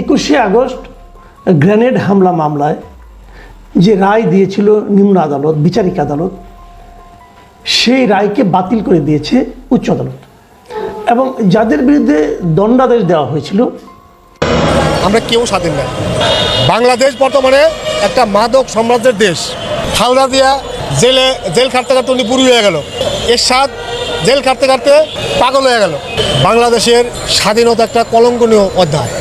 একুশে August grenade হামলা মামলায় যে রায় দিয়েছিল নিম্ন আদালত, বিচারিক আদালত, সেই রায়কে বাতিল করে দিয়েছে উচ্চ আদালত। এবং যাদের বিরুদ্ধে দণ্ডাদেশ দেওয়া হয়েছিল, আমরা কেউ স্বাধীন নাই। বাংলাদেশ বর্তমানে একটা মাদক সাম্রাজ্যের দেশ। খালদা দিয়া জেলে, জেল খাটতে খাটতে উনি বুড়ি হয়ে গেল। এর সাথ জেল খাটতে খাটতে পাগল হয়ে গেল। বাংলাদেশের স্বাধীনতা একটা কলঙ্কনীয় অধ্যায়।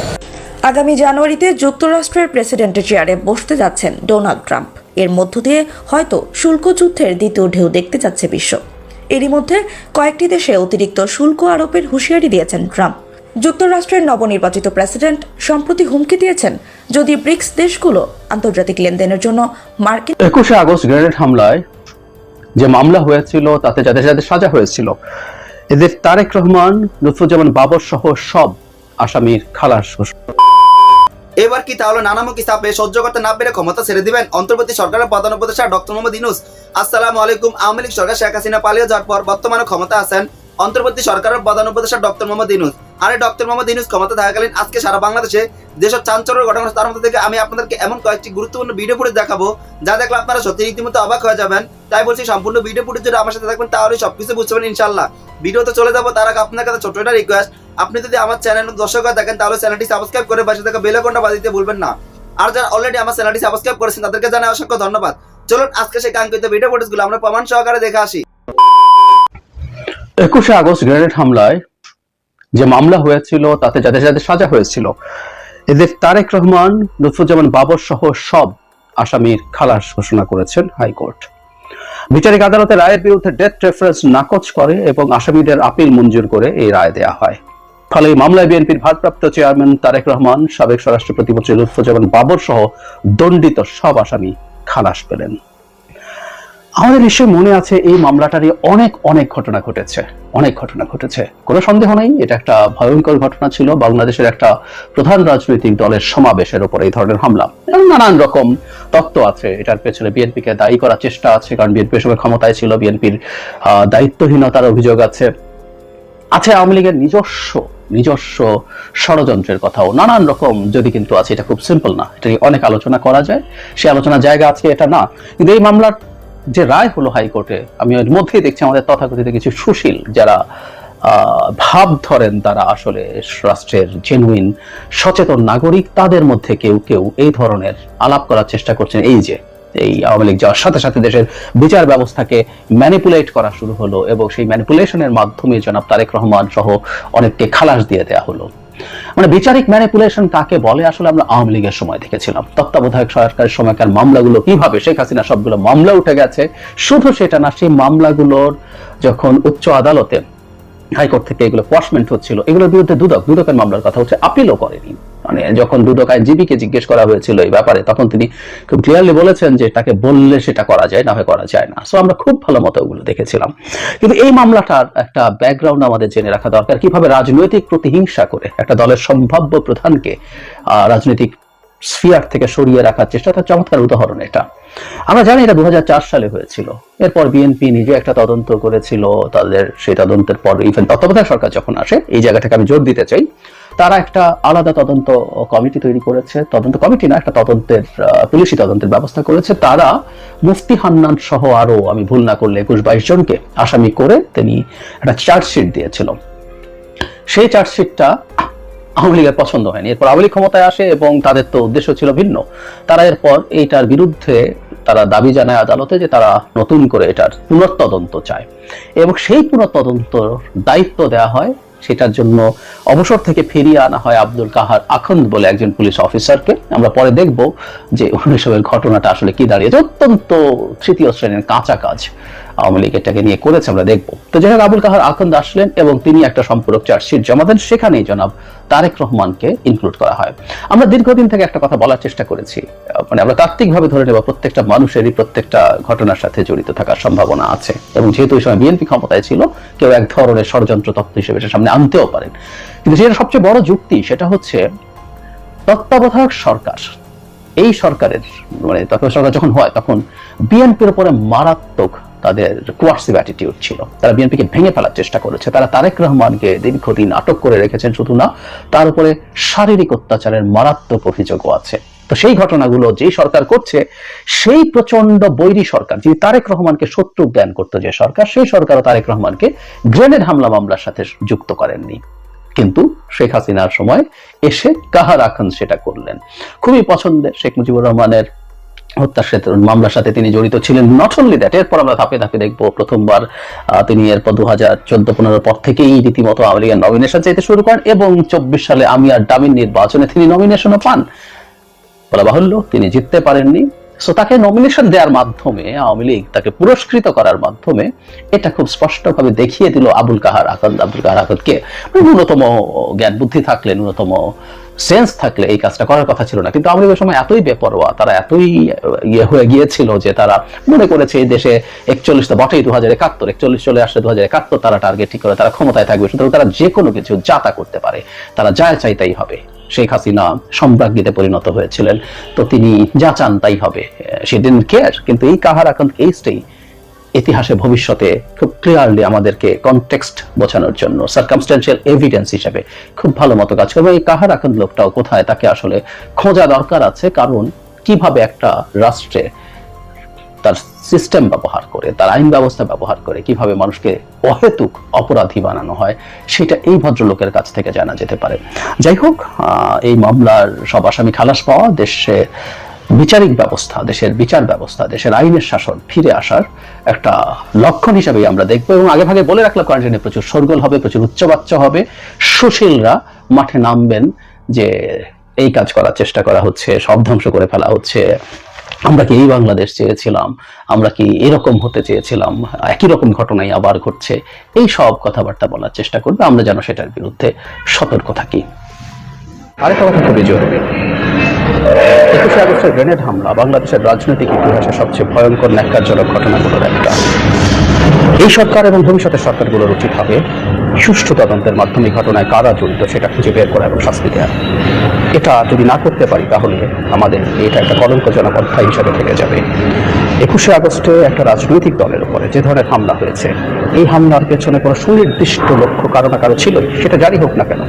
আগামী জানুয়ারিতে যুক্তরাষ্ট্রের প্রেসিডেন্টের চেয়ারে বসতে যাচ্ছেন ডোনাল্ড ট্রাম্প। এর মধ্য দিয়ে হয়তো শুল্ক যুদ্ধের দ্বিতীয় ঢেউ দেখতে যাচ্ছে বিশ্ব। এরই মধ্যে কয়েকটি দেশে অতিরিক্ত শুল্ক আরোপের হুঁশিয়ারি দিয়েছেন ট্রাম্প। যুক্তরাষ্ট্রের নবনির্বাচিত প্রেসিডেন্ট সম্প্রতি হুমকি দিয়েছেন, যদি ব্রিক্স দেশগুলো আন্তর্জাতিক লেনদেনের জন্য মার্কিন একুশে আগস্ট গ্রেনেড হামলায় যে মামলা হয়েছিল, তাতে যাদের যাদের সাজা হয়েছিল, এদের তারেক রহমান, লুৎফুজ্জামান বাবর সহ সব আসামির খালাস ঘোষণা। এবার কি তাহলে নানামুখী চাপে সহ্য করতে না পেরে ক্ষমতা ছেড়ে দিবেন? অন্তর্বর্তী সরকারের প্রধান উপদেষ্টা ডক্টর মোহাম্মদ ইনুস আসসালামু আলাইকুম, আওয়ামী লীগ সরকার শেখ হাসিনা পালিয়ে যাওয়ার পর বর্তমানে ক্ষমতা আছেন অন্তর্বর্তী সরকারের প্রধান উপদেষ্টা ডক্টর মোহাম্মদ ইনুস আরে ডক্টর মোহাম্মদ ইনুস ক্ষমতা থাকাকালীন আজকে সারা বাংলাদেশে যেসব চাঞ্চল্যের ঘটনা তার মধ্যে থেকে আমি আপনাদেরকে এমন কয়েকটি গুরুত্বপূর্ণ ভিডিও ফুটেজ দেখাবো, যা দেখলে আপনারা সত্যি রীতিমতো অবাক হয়ে যাবেন। তাই বলছি, সম্পূর্ণ ভিডিও ফুটেজ যদি আমার সাথে থাকবেন তাহলে সবকিছু বুঝতে পারবেন ইনশাল্লাহ ভিডিওতে চলে যাব, তার আগে আপনার কাছে ছোট একটা রিকোয়েস্ট আপনি যদি আমার চ্যানেল দর্শক হয়ে থাকেন, তাহলে চ্যানেলটি সাবস্ক্রাইব করে পাশে থাকা বেল আইকনটা বাজিয়ে দিতে ভুলবেন না। আর যারা অলরেডি আমার চ্যানেলটি সাবস্ক্রাইব করেছেন, তাদেরকে জানাই অসংখ্য ধন্যবাদ। চলুন, আজকে সেই কাঙ্ক্ষিত ভিডিও ফুটেজগুলো আমরা প্রমাণ সহকারে দেখে আসি। একুশে আগস্ট গ্রেনেড হামলায় যে মামলা হয়েছিল, তাতে যাদের যাদের সাজা হয়েছিল। এদের তারেক রহমান লুৎফুজ্জামান বাবর সহ সব আসামির খালাস ঘোষণা করেছেন হাইকোর্ট। বিচারিক আদালতের রায়ের বিরুদ্ধে ডেথ রেফারেন্স নাকচ করে এবং আসামিদের আপিল মঞ্জুর করে এই রায় দেয়া হয়। ফলে এই মামলায় বিএনপির ভারপ্রাপ্ত চেয়ারম্যান তারেক রহমান, সাবেক স্বরাষ্ট্র প্রতিমন্ত্রী লুৎফুজ্জামান বাবর সহ দণ্ডিত সব আসামি খালাস পেলেন। আমাদের নিশ্চয়ই মনে আছে এই মামলাটারই অনেক অনেক ঘটনা ঘটেছে। অনেক ঘটনা ঘটেছে। কোনো সন্দেহ নেই, এটা একটা ভয়ঙ্কর ঘটনা ছিল। বাংলাদেশের একটা প্রধান রাজনৈতিক দলের সমাবেশের উপর এই ধরনের হামলা। নানান রকম তত্ত্ব আছে, এটার পেছনে বিএনপিকে দায়ী করার চেষ্টা আছে, কারণ বিএনপি সময় ক্ষমতায় ছিল, বিএনপির দায়িত্বহীনতার অভিযোগ আছে। আছে আওয়ামী লীগের নিজস্ব নিজস্ব ষড়যন্ত্রের কথাও। নানান রকম যদি কিন্তু আছে, এটা খুব সিম্পল না। এটা অনেক আলোচনা করা যায়। সে আলোচনার জায়গা আছে এটা না। কিন্তু এই মামলার যে রায় হলো হাইকোর্টে, আমি এর মধ্যেই দেখছি আমাদের তথাকথিত কিছু সুশীল যারা ভাব ধরেন তারা আসলে রাষ্ট্রের জেনুইন সচেতন নাগরিক, তাদের মধ্যে কেউ কেউ এই ধরনের আলাপ করার চেষ্টা করছেন। এই যে, এই আওয়ামী লীগ যাওয়ার সাথে সাথে দেশের বিচার ব্যবস্থাকে ম্যানিপুলেট করা শুরু হলো এবং সেই ম্যানিপুলেশনের মাধ্যমে জনাব তারেক রহমান সহ অনেককে খালাস দিয়ে দেওয়া হলো। মানে বিচারিক ম্যানিপুলেশন কাকে বলে? আসলে আমরা আওয়ামী লীগের সময় দেখেছিলাম। তত্ত্বাবধায়ক সরকারের সময়কার মামলাগুলো কীভাবে শেখ হাসিনা সবগুলো মামলা উঠে গেছে, শুধু সেটা না, সেই মামলাগুলোর যখন উচ্চ আদালতে হাইকোর্ট থেকে এগুলো কোয়াশমেন্ট হচ্ছিল, এগুলোর বিরুদ্ধে দুদক, দুদকের মামলার কথা হচ্ছে, আপিলও করেনি। মানে যখন দুদক আইনজীবীকে জিজ্ঞেস করা হয়েছিল এই ব্যাপারে, তখন তিনি খুব ক্লিয়ারলি বলেছেন যে তাকে বললে সেটা করা যায়, না হয় করা যায় না। সো আমরা খুব ভালো মতো ওগুলো দেখেছিলাম। কিন্তু এই মামলাটার একটা ব্যাকগ্রাউন্ড আমাদের জেনে রাখা দরকার। কীভাবে রাজনৈতিক প্রতিহিংসা করে একটা দলের সম্ভাব্য প্রধানকে রাজনৈতিক স্ফিয়ার থেকে সরিয়ে রাখার চেষ্টা, তার চমৎকার উদাহরণ এটা। আমরা জানি এটা দু হাজার চার সালে হয়েছিল। এরপর বিএনপি নিজে একটা তদন্ত করেছিল, তাদের সেই তদন্তের পর ইভেন তত্ত্বাবধায়ক সরকার যখন আসে, এই জায়গাটাকে আমি জোর দিতে চাই তারা একটা আলাদা তদন্ত কমিটি তৈরি করেছে। তদন্ত কমিটি না, একটা তদন্তের পুলিশি তদন্তের ব্যবস্থা করেছে। তারা মুফতি হান্নান সহ আরও, আমি ভুল না করলে একুশ বাইশ জনকে আসামি করে তিনি একটা চার্জশিট দিয়েছিল। সেই চার্জশিটটা আওয়ামী লীগের পছন্দ হয়নি। এরপর আওয়ামী লীগ ক্ষমতায় আসে এবং তাদের তো উদ্দেশ্য ছিল ভিন্ন। তারা এরপর এইটার বিরুদ্ধে তারা দাবি জানায় আদালতে যে তারা নতুন করে এটার পুনঃতদন্ত চায়। এবং সেই পুনঃতদন্ত দায়িত্ব দেওয়া হয় সেটার জন্য অবসর থেকে ফিরিয়ে আনা হয় আব্দুল কাহার আখন্দ বলে একজন পুলিশ অফিসারকে। আমরা পরে দেখব যে উনিশের ঘটনাটা আসলে কি দাঁড়িয়েছে। অত্যন্ত তৃতীয় শ্রেণির কাঁচা কাজ। আওয়ামী লীগ এটাকে নিয়ে করেছে, আমরা দেখব। তো যাই হোক, আবুল কাহার আখন্দ আসলেন এবং তিনি একটা সম্পূরক চার্জশিট জমা দেন। সেখানেই জনাব তারেক রহমানকে ইনক্লুড করা হয়। আমরা দীর্ঘদিন থেকে একটা কথা বলার চেষ্টা করেছি। মানে আমরা তাত্ত্বিকভাবে ধরে নেব, প্রত্যেকটা মানুষেরই প্রত্যেকটা ঘটনার সাথে জড়িত থাকার সম্ভাবনা আছে। এবং যেহেতু ওই সময় বিএনপি ক্ষমতায় ছিল, কেউ এক ধরনের ষড়যন্ত্র তত্ত্ব হিসেবে সামনে আনতেও পারেন। কিন্তু যেটা সবচেয়ে বড় যুক্তি, সেটা হচ্ছে তত্ত্বাবধায়ক সরকার। এই সরকারের মানে তত্ত্বাবধায়ক সরকার যখন হয়, তখন বিএনপির উপরে মারাত্মক তাদের কোয়ার্সিভ অ্যাটিটিউড ছিল। তারা বিএনপিকে ভেঙে ফেলার চেষ্টা করেছে। তারা তারেক রহমানকে দীর্ঘদিন আটক করে রেখেছেন শুধু না, তার উপরে শারীরিক অত্যাচারের মারাত্মক অভিযোগও আছে। তো সেই ঘটনাগুলো যেই সরকার করছে, সেই প্রচণ্ড বৈরী সরকার, যিনি তারেক রহমানকে শত্রু জ্ঞান করতো যে সরকার, সেই সরকারও তারেক রহমানকে গ্রেনেড হামলা মামলার সাথে যুক্ত করেননি। কিন্তু শেখ হাসিনার সময় এসে কাহার আখান সেটা করলেন? খুবই পছন্দের শেখ মুজিবুর রহমানের হত্যার সাথে, মামলার সাথে তিনি জড়িত ছিলেন। নট অনলি দ্যাট এরপর আমরা ধাপে ধাপে দেখব প্রথমবার তিনি এরপর দু হাজার চোদ্দ পনেরো পর থেকেই রীতিমতো আওয়ামী নমিনেশন চাইতে শুরু করেন এবং চব্বিশ সালে আমি আর ডামিন নির্বাচনে তিনি নমিনেশনও পান। বলা বাহুল্য তিনি জিততে পারেননি। সো তাকে নমিনেশন দেওয়ার মাধ্যমে, আওয়ামী লীগ তাকে পুরস্কৃত করার মাধ্যমে এটা খুব স্পষ্টভাবে দেখিয়ে দিল আবুল কাহার আকাদ আব্দুল কাহার আকাদকে ন্যূনতম জ্ঞান বুদ্ধি থাকলে, ন্যূনতম সেন্স থাকলে এই কাজটা করার কথা ছিল না। কিন্তু আওয়ামী লীগের সময় এতই বেপরোয়া, তারা এতই ইয়ে হয়ে গিয়েছিল যে তারা মনে করেছে এই দেশে একচল্লিশ তো বটেই দু হাজার একাত্তর, একচল্লিশ চলে আসলে দু হাজার একাত্তর তারা টার্গেট ঠিক করে, তারা ক্ষমতায় থাকবে। সুতরাং তারা যে কোনো কিছু যাতা করতে পারে, তারা যা চাই তাই হবে। শেখ হাসিনা সম্রাজ্ঞীতে পরিণত হয়েছিলেন। তো তিনি যা চান তাই হবে। সে ডিন কেয়ার কিন্তু এই কাহার এখন কেসটাই ইতিহাসে, ভবিষ্যতে খুব ক্লিয়ারলি আমাদেরকে কনটেক্সট বোঝানোর জন্য সার্কামস্টেন্সিয়াল এভিডেন্স হিসেবে খুব ভালো মতো কাজ করবে। এই কাহার এখন লোকটাও কোথায়, তাকে আসলে খোঁজা দরকার আছে। কারণ কীভাবে একটা রাষ্ট্রে তার সিস্টেম ব্যবহার করে, তার আইন ব্যবস্থা ব্যবহার করে কীভাবে মানুষকে অহেতুক অপরাধী বানানো হয়, সেটা এই ভদ্রলোকের কাছ থেকে জানা যেতে পারে। যাই হোক এই মামলার সব আসামি খালাস পাওয়া, দেশে বিচারিক ব্যবস্থা, দেশের বিচার ব্যবস্থা, দেশের আইনের শাসন ফিরে আসার একটা লক্ষণ হিসাবেই আমরা দেখব এবং আগে ভাগে বলে রাখলে কোয়ারেন্টাইনে প্রচুর সরগোল হবে, প্রচুর উচ্চবাচ্য হবে। সুশীলরা মাঠে নামবেন যে, এই কাজ করার চেষ্টা করা হচ্ছে, সব ধ্বংস করে ফেলা হচ্ছে। আমরা কি এই বাংলাদেশ চেয়েছিলাম? আমরা কি এরকম হতে চেয়েছিলাম? একই রকম ঘটনাই আবার ঘটছে। এই সব কথাবার্তা বলার চেষ্টা করবে। আমরা যেন সেটার বিরুদ্ধে সতর্ক থাকি। আরেকটা কথা খুবই জরুরি। একুশে আগস্টের গ্রেনেড হামলা বাংলাদেশের রাজনৈতিক ইতিহাসে সবচেয়ে ভয়ঙ্কর ন্যাক্কারজনক ঘটনাগুলোর একটা। এই সরকার এবং ভবিষ্যতের সরকারগুলোর উচিত হবে সুষ্ঠু তদন্তের মাধ্যমে ঘটনায় কারা জড়িত সেটা খুঁজে বের করা এবং শাস্তি দেওয়া এটা যদি না করতে পারি, তাহলে আমাদের এটা একটা কলঙ্কজনক অধ্যায় হিসাবে থেকে যাবে। একুশে আগস্টে একটা রাজনৈতিক দলের উপরে যে ধরনের হামলা হয়েছে, এই হামলার পেছনে কোনো সুনির্দিষ্ট লক্ষ্য, কারও না কারও ছিল সেটা জারি হোক না কেন,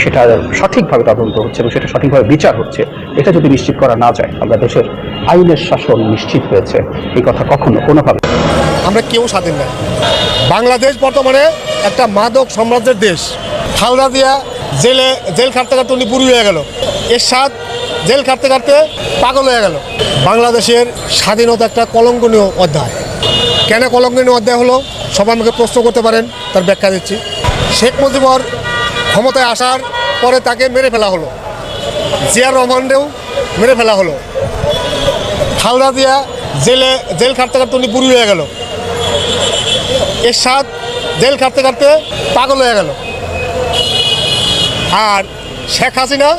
সেটা সঠিকভাবে তদন্ত হচ্ছে এবং সেটা সঠিকভাবে বিচার হচ্ছে, এটা যদি নিশ্চিত করা না যায়, আমরা দেশের আইনের শাসন নিশ্চিত হয়েছে, এই কথা কখনো কোনোভাবে আমরা কেউ স্বাধীন নাই। বাংলাদেশ বর্তমানে একটা মাদক সাম্রাজ্যের দেশ। খালদা দিয়া জেলে, জেল খাটতে খাটতে উনি বুড়ি হয়ে গেল। এর সাথ জেল খাটতে খাটতে পাগল হয়ে গেল। বাংলাদেশের স্বাধীনতা একটা কলঙ্কনীয় অধ্যায়। কেন কলঙ্কনীয় অধ্যায় হলো? সবাই আমাকে প্রশ্ন করতে পারেন, তার ব্যাখ্যা দিচ্ছি। শেখ মুজিবর ক্ষমতায় আসার পরে তাকে মেরে ফেলা হলো। জিয়ার রহমানকেও মেরে ফেলা হলো। খালদা দিয়া জেলে, জেল খাটতে খাটতে উনি বুড়ি হয়ে গেল। এর সাথ জেল খাটতে খাটতে পাগল হয়ে গেল। আর শেখ হাসিনা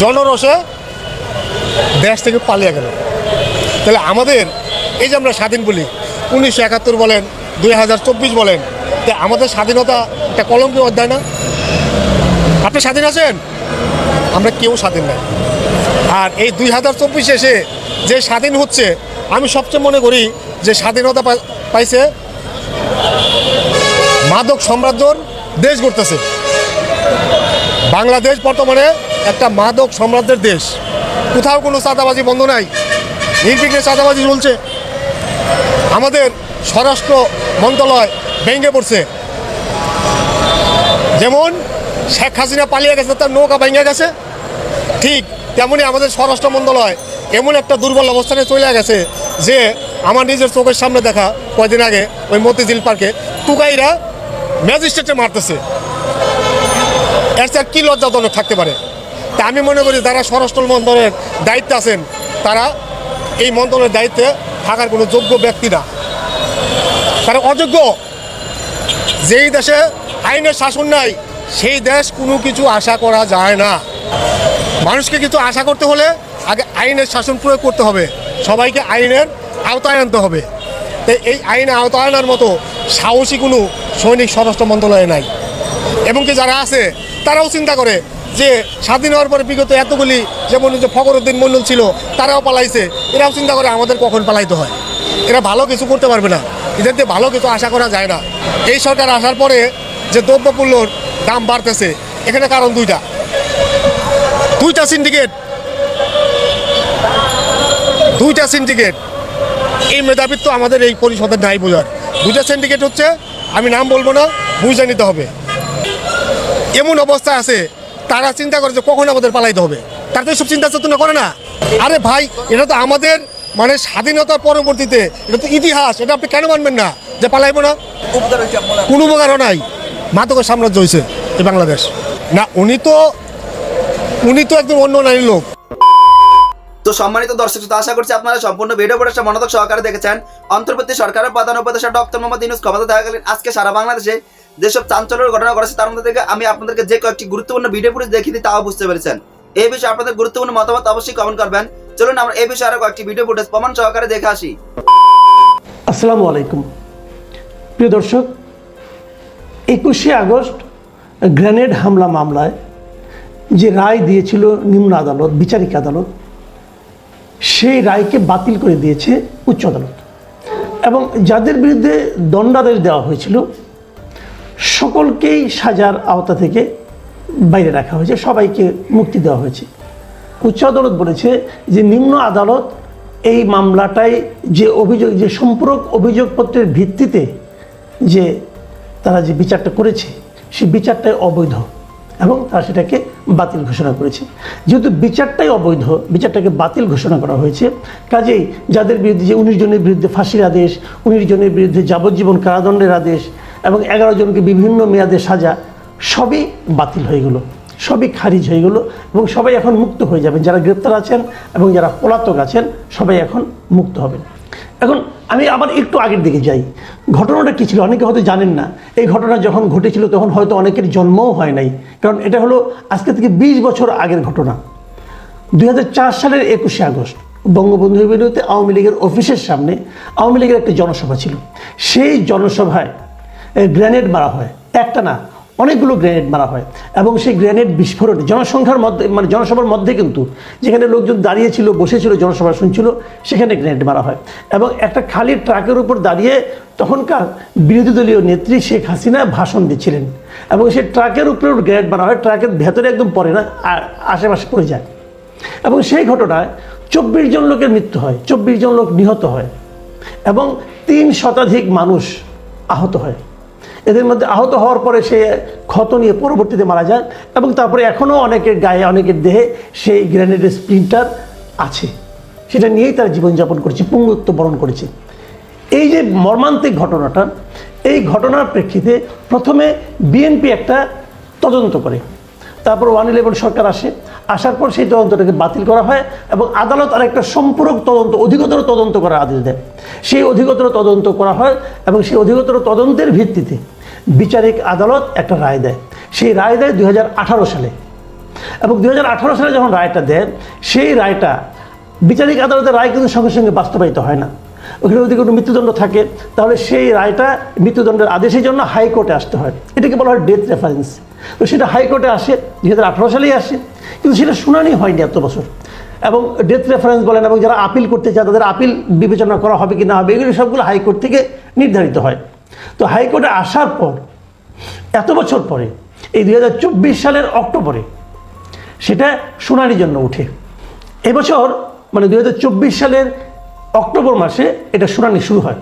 জনরসে দেশ থেকে পালিয়ে গেল। তাহলে আমাদের, এই যে আমরা স্বাধীন বলি, উনিশশো একাত্তর বলেন, দুই হাজার চব্বিশ বলেন, তা আমাদের স্বাধীনতা একটা কলঙ্কীয় অধ্যায় না? আপনি স্বাধীন আছেন? আমরা কেউ স্বাধীন নাই। আর এই দুই হাজার চব্বিশ এসে যে স্বাধীন হচ্ছে, আমি সবচেয়ে মনে করি যে স্বাধীনতা পাইছে মাদক সাম্রাজ্যর দেশ গড়তেছে। বাংলাদেশ বর্তমানে একটা মাদক সাম্রাজ্যের দেশ। কোথাও কোনো চাঁদাবাজি বন্ধ নাই। নির্বিঘ্নে চাঁদাবাজি চলছে। আমাদের স্বরাষ্ট্র মন্ত্রণালয় ভেঙে পড়ছে। যেমন শেখ হাসিনা পালিয়ে গেছে, তার নৌকা ভেঙে গেছে। ঠিক তেমনি আমাদের স্বরাষ্ট্র মন্ত্রণালয় এমন একটা দুর্বল অবস্থানে চলে গেছে যে আমার নিজের চোখের সামনে দেখা কয়দিন আগে ওই মতিঝিল পার্কে টুকাইরা ম্যাজিস্ট্রেটে মারতেছে। এর চেয়ে আর কী লজ্জাজনক থাকতে পারে? তা আমি মনে করি যারা স্বরাষ্ট্র মন্ত্রণের দায়িত্বে আছেন, তারা এই মন্ত্রণের দায়িত্বে থাকার কোনো যোগ্য ব্যক্তি না। তারা অযোগ্য যেই দেশে আইনের শাসন নাই, সেই দেশ কোনো কিছু আশা করা যায় না। মানুষকে কিছু আশা করতে হলে আগে আইনের শাসন প্রয়োগ করতে হবে। সবাইকে আইনের আওতায় আনতে হবে। তাই এই আইনে আওতায় আনার মতো সাহসী কোনো সৈনিক স্বরাষ্ট্র মন্ত্রণালয়ে নাই। এবং কি যারা আছে, তারাও চিন্তা করে যে স্বাধীন হওয়ার পরে বিগত এতগুলি যেমন যে ফখরুদ্দিন মন্ডল ছিল, তারাও পালাইছে। এরাও চিন্তা করে আমাদের কখন পালাইতে হয়। এরা ভালো কিছু করতে পারবে না। এদের দিয়ে ভালো কিছু আশা করা যায় না। এই সরকার আসার পরে যে দ্রব্যমূল্যর দাম বাড়তেছে, এখানে কারণ দুইটা। দুইটা সিন্ডিকেট দুইটা সিন্ডিকেট এই মেধাবৃত্ত আমাদের এই পরিষদের নাই বোঝার। দুইটা সিন্ডিকেট হচ্ছে আমি নাম বলব না বুঝে নিতে হবে। এমন অবস্থা আছে তারা চিন্তা করে যে কখন আমাদের পালাইতে হবে। তারা তো এইসব চিন্তা চেতনা করে না। আরে ভাই এটা তো আমাদের মানে স্বাধীনতার পরবর্তীতে এটা তো ইতিহাস এটা আপনি কেন মানবেন না? যে পালাইবো না? কোনো উপকারও নাই। মাদকের সাম্রাজ্য হয়েছে এই বাংলাদেশ। না উনি তো উনি তো একদম অন্য নারীর লোক। সম্মানিত দর্শক আশা করছি আপনারা সম্পূর্ণ ভিডিও পড়াটা মনোযোগ সহকারে দেখেছেন। অন্তর্বর্তী সরকারের প্রধান উপদেষ্টা ডক্টর মোহাম্মদ ইউনুস ক্ষমতা থাকাকালীন আজকে সারা বাংলাদেশে যেসব চাঞ্চল্যের ঘটনা ঘটেছে, তার মধ্যে থেকে আমি আপনাদেরকে যে কয়েকটি গুরুত্বপূর্ণ ভিডিও ফুটেজ দেখিয়ে দিই, তাও বুঝতে পেরেছেন। এই বিষয়ে আপনাদের গুরুত্বপূর্ণ মতামত অবশ্যই কমেন্ট করবেন। চলুন আমরা এই বিষয়ে আরও কয়েকটি ভিডিও ফুটেজ প্রমাণ সহকারে দেখে আসি। আসসালামু আলাইকুম। প্রিয় দর্শক, একুশে আগস্ট গ্রেনেড হামলা মামলায় যে রায় দিয়েছিল নিম্ন আদালত, বিচারিক আদালত সেই রায়কে বাতিল করে দিয়েছে উচ্চ আদালত। এবং যাদের বিরুদ্ধে দণ্ডাদেশ দেওয়া হয়েছিল, সকলকেই সাজার আওতা থেকে বাইরে রাখা হয়েছে, সবাইকে মুক্তি দেওয়া হয়েছে। উচ্চ আদালত বলেছে যে নিম্ন আদালত এই মামলাটায় যে অভিযোগ, যে সম্পূরক অভিযোগপত্রের ভিত্তিতে যে তারা যে বিচারটা করেছে, সেই বিচারটাই অবৈধ এবং তারা সেটাকে বাতিল ঘোষণা করেছে। যেহেতু বিচারটাই অবৈধ, বিচারটাকে বাতিল ঘোষণা করা হয়েছে, কাজেই যাদের বিরুদ্ধে যে উনিশ জনের বিরুদ্ধে ফাঁসির আদেশ, উনিশ জনের বিরুদ্ধে যাবজ্জীবন কারাদণ্ডের আদেশ এবং এগারো জনকে বিভিন্ন মেয়াদে সাজা, সবই বাতিল হয়ে গেলো। সবই খারিজ হয়ে গেলো এবং সবাই এখন মুক্ত হয়ে যাবেন। যারা গ্রেপ্তার আছেন এবং যারা পলাতক আছেন, সবাই এখন মুক্ত হবেন। এখন আমি আবার একটু আগের দিকে যাই। ঘটনাটা কী ছিল? অনেকে হয়তো জানেন না। এই ঘটনা যখন ঘটেছিল, তখন হয়তো অনেকের জন্মও হয় নাই। কারণ এটা হলো আজকে থেকে বিশ বছর আগের ঘটনা। দু হাজার চার সালের একুশে আগস্ট, বঙ্গবন্ধু বিরুদ্ধে আওয়ামী লীগের অফিসের সামনে আওয়ামী লীগের একটা জনসভা ছিল। সেই জনসভায় গ্রেনেড মারা হয়। একটা না অনেকগুলো গ্রেনেড মারা হয়। এবং সেই গ্রেনেড বিস্ফোরণে, জনসংখ্যার মধ্যে মানে জনসভার মধ্যে কিন্তু যেখানে লোকজন দাঁড়িয়েছিল বসেছিল, জনসভা শুনছিল, সেখানে গ্রেনেড মারা হয়। এবং একটা খালি ট্রাকের উপর দাঁড়িয়ে তখনকার বিরোধী দলীয় নেত্রী শেখ হাসিনা ভাষণ দিচ্ছিলেন। এবং সেই ট্রাকের উপরেও গ্রেনেড মারা হয়, ট্রাকের ভেতরে একদম পড়ে না, আর আশেপাশে পড়ে যায়। এবং সেই ঘটনায় চব্বিশ জন লোকের মৃত্যু হয়, চব্বিশ জন লোক নিহত হয়। এবং তিন শতাধিক মানুষ আহত হয়। এদের মধ্যে আহত হওয়ার পরে সে ক্ষত নিয়ে পরবর্তীতে মারা যায় এবং তারপরে এখনও অনেকের গায়ে, অনেকের দেহে সেই গ্রেনেডের স্প্রিন্টার আছে। সেটা নিয়েই তারা জীবনযাপন করেছে পুঙ্গত্ব বরণ করেছে। এই যে মর্মান্তিক ঘটনাটা, এই ঘটনার প্রেক্ষিতে প্রথমে বিএনপি একটা তদন্ত করে। তারপর ওয়ান ইলেভেন সরকার আসে, আসার পর সেই তদন্তটাকে বাতিল করা হয় এবং আদালত আর একটা সম্পূরক তদন্ত, অধিকতর তদন্ত করার আদেশ দেয়। সেই অধিকতর তদন্ত করা হয় এবং সেই অধিকতর তদন্তের ভিত্তিতে বিচারিক আদালত একটা রায় দেয়। সেই রায় দেয় দুই হাজার আঠারো সালে। এবং দু হাজার আঠারো সালে যখন রায়টা দেয়, সেই রায়টা বিচারিক আদালতের রায় কিন্তু সঙ্গে সঙ্গে বাস্তবায়িত হয় না। ওখানে যদি কোনো মৃত্যুদণ্ড থাকে, তাহলে সেই রায়টা মৃত্যুদণ্ডের আদেশের জন্য হাইকোর্টে আসতে হয়। এটাকে বলা হয় ডেথ রেফারেন্স। তো সেটা হাইকোর্টে আসে, দুই হাজার আঠারো সালেই আসে। কিন্তু সেটা শুনানি হয়নি এত বছর। এবং ডেথ রেফারেন্স বলেন এবং যারা আপিল করতে চায়, তাদের আপিল বিবেচনা করা হবে কি না হবে, এগুলো সবগুলো হাইকোর্ট থেকে নির্ধারিত হয়। তো হাইকোর্টে আসার পর, এত বছর পরে, এই দুই হাজার চব্বিশ সালের অক্টোবরে, সেটা শুনানির জন্য উঠে। এবছর মানে দুই সালের অক্টোবর মাসে এটা শুনানি শুরু হয়।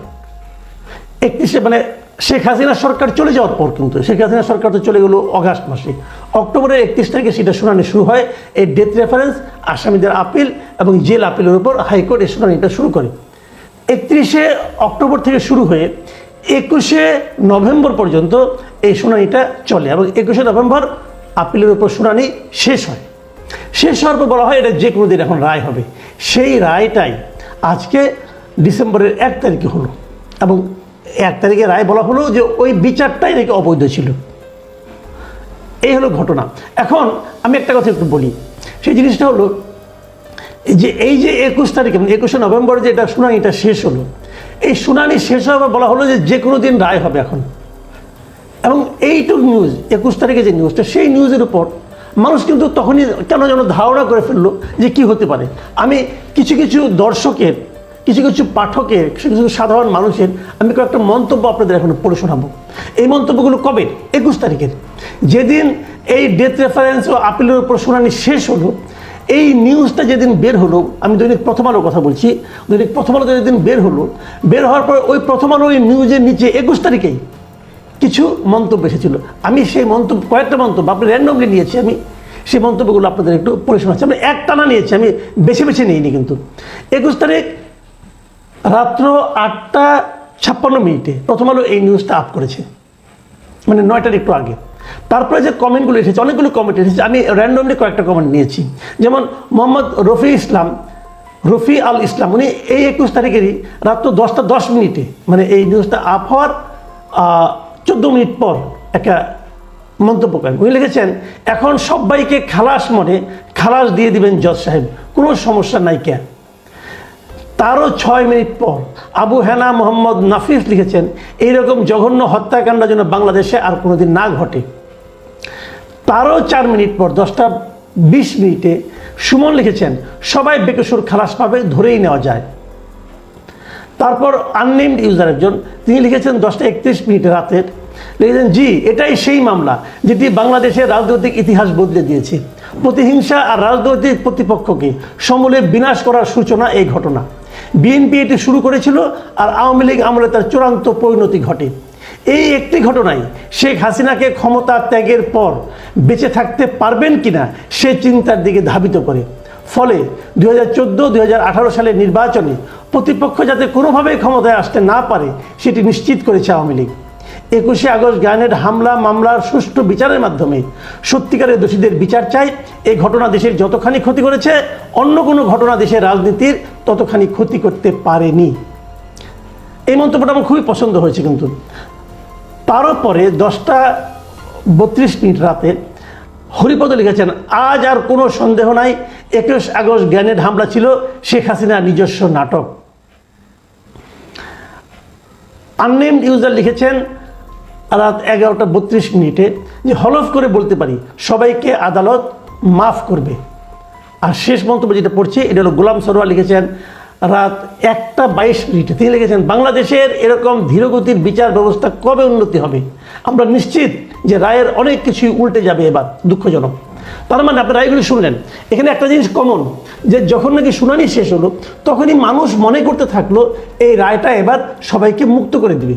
একত্রিশে মানে শেখ হাসিনা সরকার চলে যাওয়ার পর কিন্তু, শেখ হাসিনা সরকার তো চলে গেলো অগাস্ট মাসে। অক্টোবরের একত্রিশ তারিখে সেটা শুনানি শুরু হয় এই ডেথ রেফারেন্স আসামিদের আপিল এবং জেল আপিলের উপর হাইকোর্ট এই শুনানিটা শুরু করে। একত্রিশে অক্টোবর থেকে শুরু হয়ে একুশে নভেম্বর পর্যন্ত এই শুনানিটা চলে এবং একুশে নভেম্বর আপিলের উপর শুনানি শেষ হয়। শেষ হওয়ার পর বলা হয় এটা যে কোনো দিন এখন রায় হবে। সেই রায়টাই আজকে ডিসেম্বরের এক তারিখে হলো এবং এক তারিখে রায় বলা হলো যে ওই বিচারটাই নাকি অবৈধ ছিল। এই হলো ঘটনা। এখন আমি একটা কথা একটু বলি। সেই জিনিসটা হলো যে এই যে একুশ তারিখে, একুশে নভেম্বর যে এটা শুনানিটা শেষ হলো এই শুনানি শেষ হবে বলা হলো যে যে কোনো দিন রায় হবে এখন। এবং এইটুক নিউজ একুশ তারিখে যে নিউজটা সেই নিউজের উপর মানুষ কিন্তু তখনই কেন যেন ধারণা করে ফেলল যে কি হতে পারে। আমি কিছু কিছু দর্শকের, কিছু কিছু পাঠকের, কিছু কিছু সাধারণ মানুষের আমি কয়েকটা মন্তব্য আপনাদের এখন পড়ে শোনাবো। এই মন্তব্যগুলো কবে? একুশ তারিখের। যেদিন এই ডেথ রেফারেন্স ও আপিলের উপর শুনানি শেষ হলো এই নিউজটা যেদিন বের হলো, আমি দৈনিক প্রথম আলোর কথা বলছি, দৈনিক প্রথম আলো যেদিন বের হলো, বের হওয়ার পর ওই প্রথম আলো ওই নিউজের নিচে একুশ তারিখেই কিছু মন্তব্য এসেছিল। আমি সেই মন্তব্য, কয়েকটা মন্তব্য আপনি র্যান্ডমলি নিয়েছি, আমি সেই মন্তব্যগুলো আপনাদের একটু পড়ে শোনাচ্ছি। আমি এক টানা নিয়েছি, আমি বেছে বেছে নিইনি কিন্তু। একুশ তারিখ রাত্র আটটা ছাপ্পান্ন মিনিটে প্রথম আলো এই নিউজটা আপ করেছে। মানে নয়টার একটু আগে। তারপরে যে কমেন্টগুলো এসেছে, অনেকগুলো কমেন্ট এসেছে, আমি র্যান্ডমলি কয়েকটা কমেন্ট নিয়েছি। যেমন মোহাম্মদ রফি ইসলাম, রফি আল ইসলাম, উনি এই একুশ তারিখেরই রাত্র দশটা দশ মিনিটে মানে এই নিউজটা আপ হওয়ার চোদ্দ মিনিট পর একটা মন্তব্য করেন। উনি লিখেছেন, এখন সবাইকে খালাস মনে খালাস দিয়ে দিবেন জজ সাহেব, কোনো সমস্যা নাই কেন তারও ছয় মিনিট পর আবু হেনা মোহাম্মদ নাফিস লিখেছেন, এইরকম জঘন্য হত্যাকাণ্ড যেন বাংলাদেশে আর কোনোদিন না ঘটে। তারও চার মিনিট পর, দশটা বিশ মিনিটে সুমন লিখেছেন, সবাই বেকসুর খালাস পাবে, ধরেই নেওয়া যায়। তারপর আননেমড ইউজার একজন, তিনি লিখেছেন দশটা একত্রিশ মিনিট রাতের লিখেছেন, জি, এটাই সেই মামলা, যেটি বাংলাদেশের রাজনৈতিক ইতিহাস বদলে দিয়েছে। প্রতিহিংসা আর রাজনৈতিক প্রতিপক্ষকে সমূলে বিনাশ করার সূচনা এই ঘটনা। বিএনপি এটি শুরু করেছিল আর আওয়ামী লীগ আমলে তার চূড়ান্ত পরিণতি ঘটে। এই একটি ঘটনায় শেখ হাসিনাকে ক্ষমতা ত্যাগের পর বেঁচে থাকতে পারবেন কিনা সে চিন্তার দিকে ধাবিত করে। ফলে দু হাজার চোদ্দ সালের নির্বাচনে প্রতিপক্ষ যাতে কোনোভাবেই ক্ষমতায় আসতে না পারে, সেটি নিশ্চিত করেছে আওয়ামী লীগ। একুশে আগস্ট গ্রানেড হামলা, মামলার সুষ্ঠু বিচারের মাধ্যমে সত্যিকারের দোষীদের বিচার চাই। এই ঘটনা দেশের যতখানি ক্ষতি করেছে, অন্য কোনো ঘটনা দেশের রাজনীতির ততখানি ক্ষতি করতে পারেনি। এই মন্তব্যটা আমার খুবই পছন্দ হয়েছে কিন্তু। তারও পরে দশটা বত্রিশ মিনিট রাতে হরিপদ লিখেছেন, আজ আর কোনো সন্দেহ নাই। একুশ আগস্ট গ্রেনেড হামলা ছিল শেখ হাসিনার নিজস্ব নাটক। আননেমড ইউজার লিখেছেন রাত এগারোটা বত্রিশ মিনিটে যে হলফ করে বলতে পারি, সবাইকে আদালত মাফ করবে। আর শেষ মন্তব্য যেটা পড়ছি, এটা হলো গোলাম সরোয়ার লিখেছেন রাত একটা বাইশ মিনিটে। তিনি লিখেছেন, বাংলাদেশের এরকম ধীরগতির বিচার ব্যবস্থা কবে উন্নতি হবে? আমরা নিশ্চিত যে রায়ের অনেক কিছুই উল্টে যাবে এবার, দুঃখজনক। তার মানে আপনি রায়গুলি শুনলেন। এখানে একটা জিনিস কমন যে যখন নাকি শুনানি শেষ হলো, তখনই মানুষ মনে করতে থাকল, এই রায়টা এবার সবাইকে মুক্ত করে দিবে।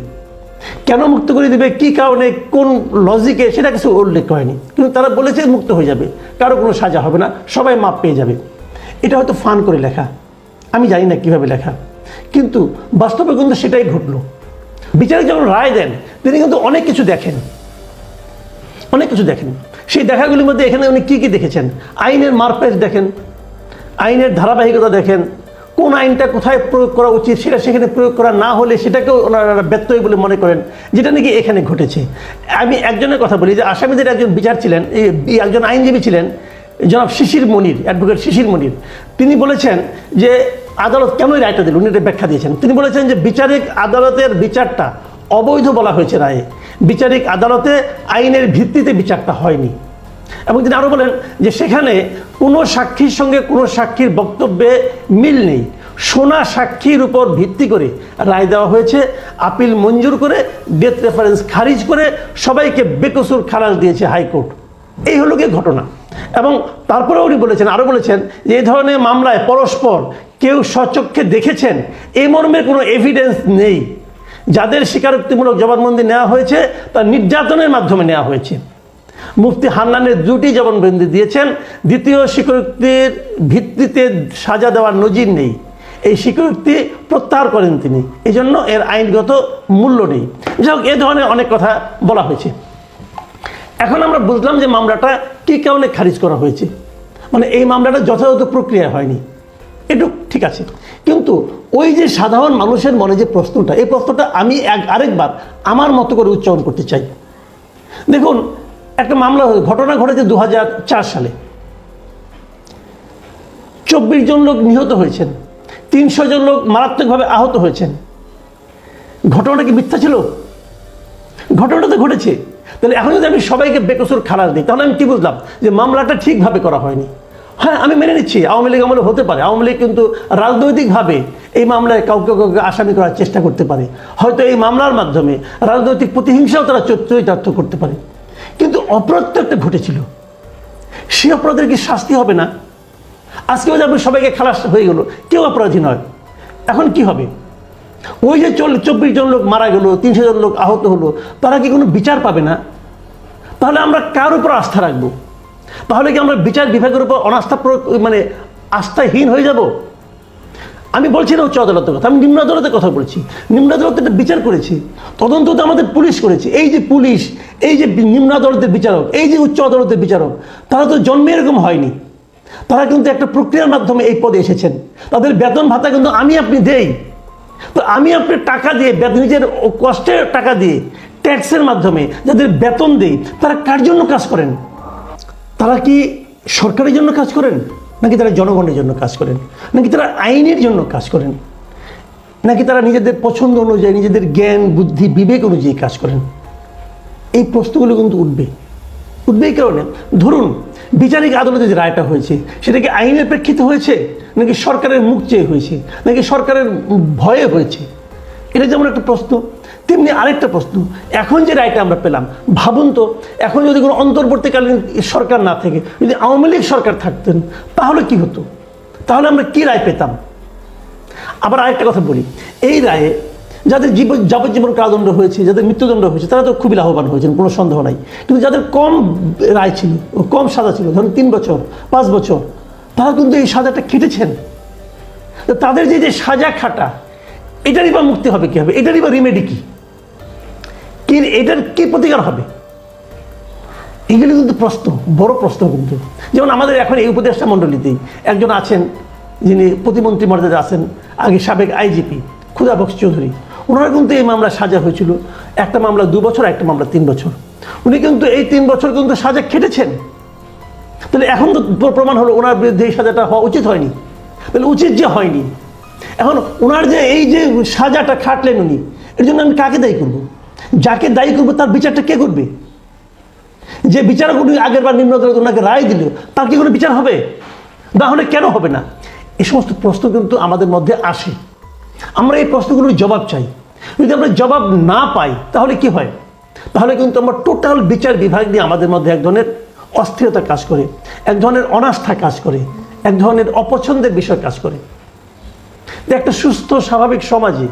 কেন মুক্ত করে দিবে? কি কারণে? কোন লজিকে সেটা কিছু উল্লেখ হয়নি। কিন্তু তারা বলেছে মুক্ত হয়ে যাবে। কারও কোনো সাজা হবে না। সবাই মাপ পেয়ে যাবে। এটা হয়তো ফান করে লেখা। আমি জানি না কীভাবে লেখা। কিন্তু বাস্তবে কিন্তু সেটাই ঘটলো। বিচারক যখন রায় দেন, তিনি কিন্তু অনেক কিছু দেখেন। অনেক কিছু দেখেন। সেই দেখাগুলির মধ্যে এখানে উনি কী কী দেখেছেন? আইনের মারপেট দেখেন, আইনের ধারাবাহিকতা দেখেন, কোন আইনটা কোথায় প্রয়োগ করা উচিত, সেটা সেখানে প্রয়োগ করা না হলে সেটাকেও ওনারা ব্যত্যয় বলে মনে করেন। যেটা নাকি এখানে ঘটেছে। আমি একজনের কথা বলি যে আসামিদের একজন বিচার ছিলেন, এই একজন আইনজীবী ছিলেন, জনাব শিশির মনির অ্যাডভোকেট শিশির মনির। তিনি বলেছেন যে আদালত কেন রায়টা দিল উনি ব্যাখ্যা দিয়েছেন। তিনি বলেছেন যে বিচারিক আদালতের বিচারটা অবৈধ বলা হয়েছে রায়ে। বিচারিক আদালতে আইনের ভিত্তিতে বিচারটা হয়নি। এবং তিনি আরও বলেন যে সেখানে কোনো সাক্ষীর সঙ্গে কোনো সাক্ষীর বক্তব্যে মিল নেই। সোনা সাক্ষীর উপর ভিত্তি করে রায় দেওয়া হয়েছে, আপিল মঞ্জুর করে, ডেথ রেফারেন্স খারিজ করে সবাইকে বেকসুর খালাস দিয়েছে হাইকোর্ট। এই হলো গিয়ে ঘটনা। এবং তারপরে উনি বলেছেন আরও বলেছেন যে এই ধরনের মামলায় পরস্পর কেউ সচক্ষে দেখেছেন এই মর্মের কোনো এভিডেন্স নেই। যাদের স্বীকারোক্তিমূলক জবানবন্দি নেওয়া হয়েছে, তা নির্যাতনের মাধ্যমে নেওয়া হয়েছে। মুফতি হান্নানের দুটি জবানবন্দি দিয়েছেন, দ্বিতীয় স্বীকারোক্তির ভিত্তিতে সাজা দেওয়ার নজির নেই। এই স্বীকারোক্তি প্রত্যাহার করেন তিনি এই জন্য এর আইনগত মূল্য নেই। যাই হোক এ ধরনের অনেক কথা বলা হয়েছে। এখন আমরা বুঝলাম যে মামলাটা কী কারণে খারিজ করা হয়েছে। মানে এই মামলাটা যথাযথ প্রক্রিয়া হয়নি। এটুক ঠিক আছে। কিন্তু ওই যে সাধারণ মানুষের মনে যে প্রশ্নটা, এই প্রশ্নটা আমি এক, আরেকবার আমার মতো করে উচ্চারণ করতে চাই। দেখুন, একটা মামলা ঘটনা ঘটেছে দু হাজার চার সালে। চব্বিশ জন লোক নিহত হয়েছেন, তিনশো জন লোক মারাত্মকভাবে আহত হয়েছেন। ঘটনাটা কি মিথ্যা ছিল? ঘটনাটা তো ঘটেছে। তাহলে এখন যদি আমি সবাইকে বেকসুর খালাস দিই, তাহলে আমি কি বুঝলাম যে মামলাটা ঠিকভাবে করা হয়নি? হ্যাঁ আমি মেনে নিচ্ছি। আওয়ামী লীগ আমলে হতে পারে। আওয়ামী লীগ কিন্তু রাজনৈতিকভাবে এই মামলায় কাউকে কাউকে আসামি করার চেষ্টা করতে পারে। হয়তো এই মামলার মাধ্যমে রাজনৈতিক প্রতিহিংসাও তারা চরিতার্থ করতে পারে। কিন্তু অপরাধ একটা ঘটেছিল। সে অপরাধের কি শাস্তি হবে না? আজকেও যেমন সবাইকে খালাস হয়ে গেল, কেউ অপরাধী নয়। এখন কি হবে? ওই যে চল চব্বিশ জন লোক মারা গেল, তিনশো জন লোক আহত হলো, তারা কি কোনো বিচার পাবে না? তাহলে আমরা কার উপর আস্থা রাখব? তাহলে কি আমরা বিচার বিভাগের উপর অনাস্থা মানে আস্থাহীন হয়ে যাব? আমি বলছি না উচ্চ আদালতের কথা, আমি নিম্ন আদালতের কথা বলছি। নিম্ন আদালত একটা বিচার করেছি তদন্ত তো আমাদের পুলিশ করেছে। এই যে পুলিশ, এই যে নিম্ন আদালতের বিচারক, এই যে উচ্চ আদালতের বিচারক, তারা তো জন্মে এরকম হয়নি। তারা কিন্তু একটা প্রক্রিয়ার মাধ্যমে এই পদে এসেছেন। তাদের বেতন ভাতা কিন্তু আমি আপনি দেই। তো আমি আপনি টাকা দিয়ে নিজের কষ্টের টাকা দিয়ে, ট্যাক্সের মাধ্যমে যাদের বেতন দেই, তারা কার জন্য কাজ করেন? তারা কি সরকারের জন্য কাজ করেন? নাকি তারা জনগণের জন্য কাজ করেন? নাকি তারা আইনের জন্য কাজ করেন? নাকি তারা নিজেদের পছন্দ অনুযায়ী, নিজেদের জ্ঞান, বুদ্ধি, বিবেক অনুযায়ী কাজ করেন? এই প্রশ্নগুলো কিন্তু উঠবে। উঠবে এই কারণে। ধরুন, বিচারিক আদালতে যে রায়টা হয়েছে, সেটা কি আইনের প্রেক্ষিতে হয়েছে? নাকি সরকারের মুখ চেয়ে হয়েছে? নাকি সরকারের ভয়ে হয়েছে? এটা যেমন একটা প্রশ্ন, তেমনি আরেকটা প্রশ্ন। এখন যে রায়টা আমরা পেলাম, ভাবুন তো, এখন যদি কোনো অন্তর্বর্তীকালীন সরকার না থাকে, যদি আওয়ামী লীগ সরকার থাকতেন, তাহলে কি হতো? তাহলে আমরা কি রায় পেতাম? আবার আরেকটা কথা বলি, এই রায়ে যাদের জীবন যাবজ্জীবন কারাদণ্ড হয়েছে, যাদের মৃত্যুদণ্ড হয়েছে, তারা তো খুবই লাভবান হয়েছেন, কোনো সন্দেহ নাই। কিন্তু যাদের কম রায় ছিল কম সাজা ছিল, ধরুন তিন বছর, পাঁচ বছর, তারা কিন্তু এই সাজাটা খেটেছেন। তাদের যে যে সাজা খাটা এটারই বা মুক্তি হবে কি হবে? এটারই বা রিমেডি কি? এটার কি প্রতিকার হবে? এগুলি কিন্তু প্রশ্ন, বড় প্রশ্ন কিন্তু। যেমন আমাদের এখন এই উপদেষ্টা মণ্ডলীতেই একজন আছেন, যিনি প্রতিমন্ত্রী মর্যাদা আছেন, আগে সাবেক আইজিপি ক্ষুদা বক্স চৌধুরী। ওনারা কিন্তু এই মামলা সাজা হয়েছিল। একটা মামলা দু বছর, একটা মামলা তিন বছর। উনি কিন্তু এই তিন বছর কিন্তু সাজা খেটেছেন। তাহলে এখন তো প্রমাণ হলো ওনার বিরুদ্ধে এই সাজাটা হওয়া উচিত হয়নি। তাহলে উচিত যে হয়নি। এখন ওনার যে এই যে সাজাটা খাটলেন উনি, এর জন্য আমি কাকে দায়ী করব? যাকে দায়ী করব তার বিচারটা কে করবে? যে বিচারক উনি আগের বার নিম্ন আদালত ওনাকে রায় দিল, তার কি কোনো বিচার হবে? না হলে কেন হবে না? এই সমস্ত প্রশ্ন কিন্তু আমাদের মধ্যে আসে। আমরা এই প্রশ্নগুলোর জবাব চাই। যদি আমরা জবাব না পাই, তাহলে কি হয়? তাহলে কিন্তু আমরা টোটাল বিচার বিভাগ নিয়ে আমাদের মধ্যে এক ধরনের অস্থিরতা কাজ করে, এক ধরনের অনাস্থা কাজ করে, এক ধরনের অপছন্দের বিষয় কাজ করে। যে একটা সুস্থ, স্বাভাবিক সমাজে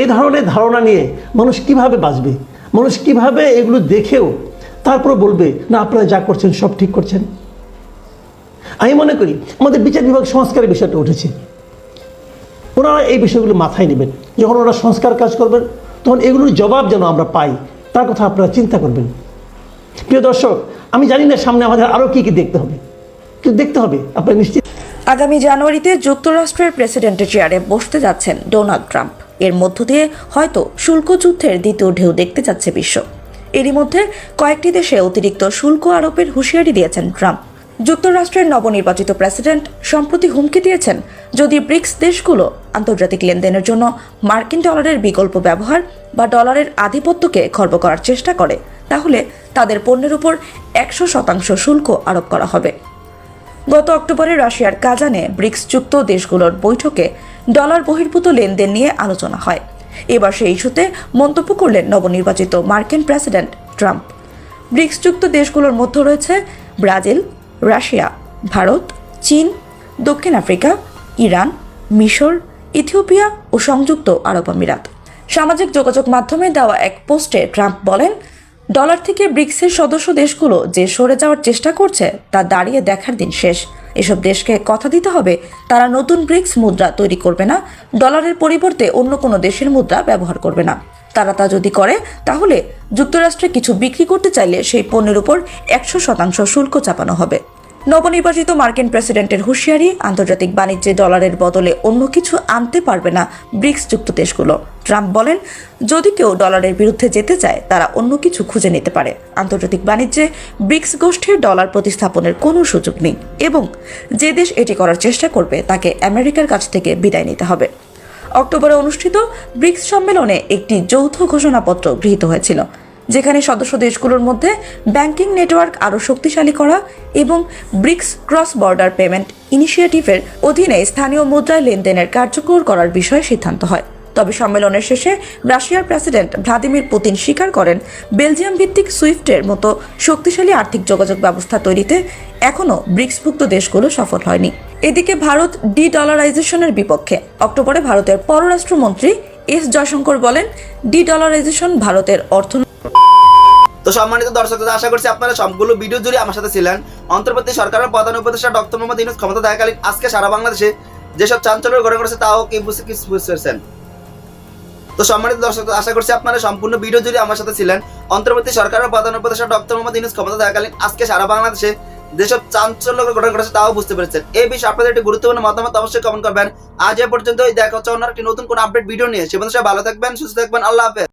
এই ধরনের ধারণা নিয়ে মানুষ কীভাবে বাঁচবে? মানুষ কীভাবে এগুলো দেখেও তারপরে বলবে, না, আপনারা যা করছেন সব ঠিক করছেন আমি মনে করি আমাদের বিচার বিভাগ সংস্কারের বিষয়টা উঠেছে। ওনারা এই বিষয়গুলো মাথায় নেবেন। যখন ওরা সংস্কার কাজ করবেন, তখন এগুলোর জবাব যেন আমরা পাই, তার কথা আপনারা চিন্তা করবেন। প্রিয় দর্শক, আমি জানি না সামনে আমাদের আরও কী কী দেখতে হবে। কিন্তু দেখতে হবে, আপনারা নিশ্চিত আগামী জানুয়ারিতে যুক্তরাষ্ট্রের প্রেসিডেন্টের চেয়ারে বসতে যাচ্ছেন ডোনাল্ড ট্রাম্প। এর মধ্য দিয়ে হয়তো শুল্ক যুদ্ধের দ্বিতীয় ঢেউ দেখতে যাচ্ছে বিশ্ব। এরই মধ্যে কয়েকটি দেশে অতিরিক্ত শুল্ক আরোপের হুঁশিয়ারি দিয়েছেন ট্রাম্প। যুক্তরাষ্ট্রের নবনির্বাচিত প্রেসিডেন্ট সম্প্রতি হুমকি দিয়েছেন, যদি ব্রিক্স দেশগুলো আন্তর্জাতিক লেনদেনের জন্য মার্কিন ডলারের বিকল্প ব্যবহার বা ডলারের আধিপত্যকে খর্ব করার চেষ্টা করে, তাহলে তাদের পণ্যের উপর একশো শতাংশ শুল্ক আরোপ করা হবে। গত অক্টোবরে রাশিয়ার কাজানে ব্রিক্স যুক্ত দেশগুলোর বৈঠকে ডলার বহির্ভূত লেনদেন নিয়ে আলোচনা হয়। এবার সেই ইস্যুতে মন্তব্য করলেন নবনির্বাচিত মার্কিন প্রেসিডেন্ট ট্রাম্প। ব্রিক্স যুক্ত দেশগুলোর মধ্যে রয়েছে ব্রাজিল, রাশিয়া, ভারত, চীন, দক্ষিণ আফ্রিকা, ইরান, মিশর, ইথিওপিয়া ও সংযুক্ত আরব আমিরাত। সামাজিক যোগাযোগ মাধ্যমে দেওয়া এক পোস্টে ট্রাম্প বলেন ডলার থেকে ব্রিক্সের সদস্য দেশগুলো যে সরে যাওয়ার চেষ্টা করছে, তা দাঁড়িয়ে দেখার দিন শেষ। এসব দেশকে কথা দিতে হবে, তারা নতুন ব্রিক্স মুদ্রা তৈরি করবে না, ডলারের পরিবর্তে অন্য কোনো দেশের মুদ্রা ব্যবহার করবে না। তারা তা যদি করে, তাহলে যুক্তরাষ্ট্রে কিছু বিক্রি করতে চাইলে সেই পণ্যের উপর একশো শতাংশ শুল্ক চাপানো হবে। নবনির্বাচিত মার্কিন প্রেসিডেন্টের হুঁশিয়ারি, আন্তর্জাতিক বাণিজ্যে ডলারের বদলে অন্য কিছু আনতে পারবে না ব্রিক্স যুক্ত দেশগুলো ট্রাম্প বলেন, যদি কেউ ডলারের বিরুদ্ধে যেতে চায়, তারা অন্য কিছু খুঁজে নিতে পারে। আন্তর্জাতিক বাণিজ্যে ব্রিক্স গোষ্ঠীর ডলার প্রতিস্থাপনের কোনো সুযোগ নেই এবং যে দেশ এটি করার চেষ্টা করবে, তাকে আমেরিকার কাছ থেকে বিদায় নিতে হবে। অক্টোবরে অনুষ্ঠিত ব্রিক্স সম্মেলনে একটি যৌথ ঘোষণাপত্র গৃহীত হয়েছিল। যেখানে সদস্য দেশগুলোর মধ্যে ব্যাংকিং নেটওয়ার্ক আরও শক্তিশালী করা এবং ব্রিক্স ক্রস বর্ডার পেমেন্ট ইনিশিয়েটিভের অধীনে স্থানীয় মুদ্রায় লেনদেনের কার্যকর করার বিষয়ে সিদ্ধান্ত হয়। তবে সম্মেলনের শেষে রাশিয়ার প্রেসিডেন্ট ভ্লাদিমির পুতিন স্বীকার করেন, বেলজিয়াম ভিত্তিক সুইফটের মতো শক্তিশালী আর্থিক যোগাযোগ ব্যবস্থা তৈরিতে এখনও ব্রিক্সভুক্ত দেশগুলো সফল হয়নি। এদিকে ভারত ডি ডলারাইজেশনের বিপক্ষে অক্টোবরে ভারতের পররাষ্ট্রমন্ত্রী এস জয়শঙ্কর বলেন ডি ডলারাইজেশন ভারতের অর্থ তো সম্মানিত দর্শক আশা করছি আপনারা সবগুলো ভিডিও জুড়ে আমার সাথে ছিলেন। অন্তর্বর্তী সরকারের প্রধান উপদেষ্টা ডক্টর মোহাম্মদ ইউনুস ক্ষমতা থাকাকালীন আজকে সারা বাংলাদেশে যেসব চাঞ্চল্য ঘটে করেছে তাও কি বুঝতে কি বুঝতেছেন তো সম্মানিত দর্শক আশা করছি আপনারা সম্পূর্ণ ভিডিও জুড়ে আমার সাথে ছিলেন। অন্তর্বর্তী সরকারের প্রধান উপদেষ্টা ডক্টর মোহাম্মদ ইউনুস ক্ষমতা থাকাকালীন আজকে সারা বাংলাদেশে যেসব চাঞ্চল্য ঘটনা ঘটেছে তাও বুঝতে পেরেছেন। এই বিষয়ে আপনাদের একটি গুরুত্বপূর্ণ মতামত অবশ্যই কমেন্ট করবেন। আজ এ পর্যন্ত দেখা হচ্ছে অন্য একটি নতুন কোন আপডেট ভিডিও নিয়ে। সে ভালো থাকবেন, সুস্থ থাকবেন। আল্লাহ হাফেজ।